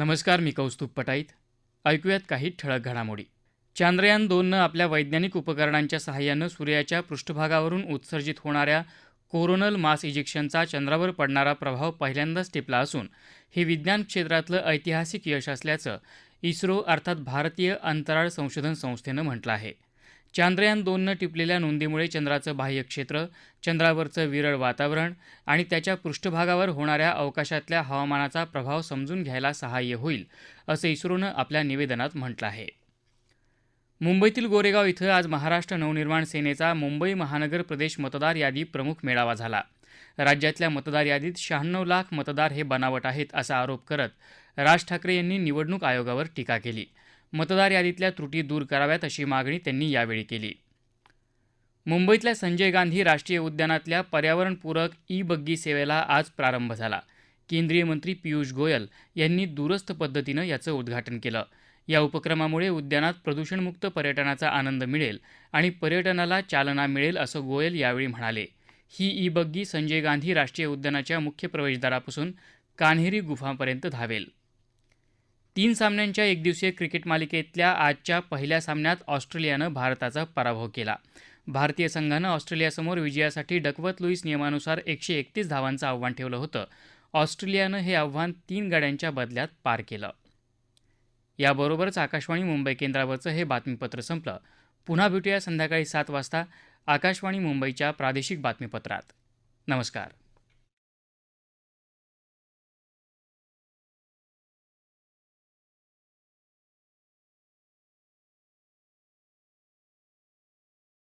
नमस्कार मी कौस्तुभ पटाईत. ऐकूयात काही ठळक घडामोडी. चांद्रयान दोननं आपल्या वैज्ञानिक उपकरणांच्या सहाय्यानं सूर्याच्या पृष्ठभागावरून उत्सर्जित होणाऱ्या कोरोनल मास इजेक्शनचा चंद्रावर पडणारा प्रभाव पहिल्यांदाच टिपला असून हे विज्ञान क्षेत्रातलं ऐतिहासिक यश असल्याचं इस्रो अर्थात भारतीय अंतराळ संशोधन संस्थेनं म्हटलं आहे. चांद्रयान दोननं टिपलेल्या नोंदीमुळे चंद्राचं बाह्य क्षेत्र चंद्रावरचं विरळ वातावरण आणि त्याच्या पृष्ठभागावर होणाऱ्या अवकाशातल्या हवामानाचा प्रभाव समजून घ्यायला सहाय्य होईल असं इस्रोनं आपल्या निवेदनात म्हटलं आहे. मुंबईतील गोरेगाव इथं आज महाराष्ट्र नवनिर्माण सेनेचा मुंबई महानगर प्रदेश मतदार यादी प्रमुख मेळावा झाला. राज्यातल्या मतदार यादीत शहाण्णव लाख मतदार हे बनावट आहेत असा आरोप करत राज ठाकरे यांनी निवडणूक आयोगावर टीका केली. मतदार यादीतल्या त्रुटी दूर कराव्यात अशी मागणी त्यांनी यावेळी केली. मुंबईतल्या संजय गांधी राष्ट्रीय उद्यानातल्या पर्यावरणपूरक ई बग्गी सेवेला आज प्रारंभ झाला. केंद्रीय मंत्री पियुष गोयल यांनी दूरस्थ पद्धतीनं याचं उद्घाटन केलं. या उपक्रमामुळे उद्यानात प्रदूषणमुक्त पर्यटनाचा आनंद मिळेल आणि पर्यटनाला चालना मिळेल असं गोयल यावेळी म्हणाले. ही ई बग्गी संजय गांधी राष्ट्रीय उद्यानाच्या मुख्य प्रवेशद्वारापासून कान्हेरी गुफांपर्यंत धावेल. तीन सामन्यांच्या एकदिवसीय क्रिकेट मालिकेतल्या आजच्या पहिल्या सामन्यात ऑस्ट्रेलियानं भारताचा पराभव केला. भारतीय संघानं ऑस्ट्रेलियासमोर विजयासाठी डकवत लुईस नियमानुसार एकशे एकतीस धावांचं आव्हान ठेवलं होतं. ऑस्ट्रेलियानं हे आव्हान तीन गड्यांच्या बदल्यात पार केलं. याबरोबरच आकाशवाणी मुंबई केंद्रावरचं हे बातमीपत्र संपलं. पुन्हा भेटूया संध्याकाळी सात वाजता आकाशवाणी मुंबईच्या प्रादेशिक बातमीपत्रात. नमस्कार.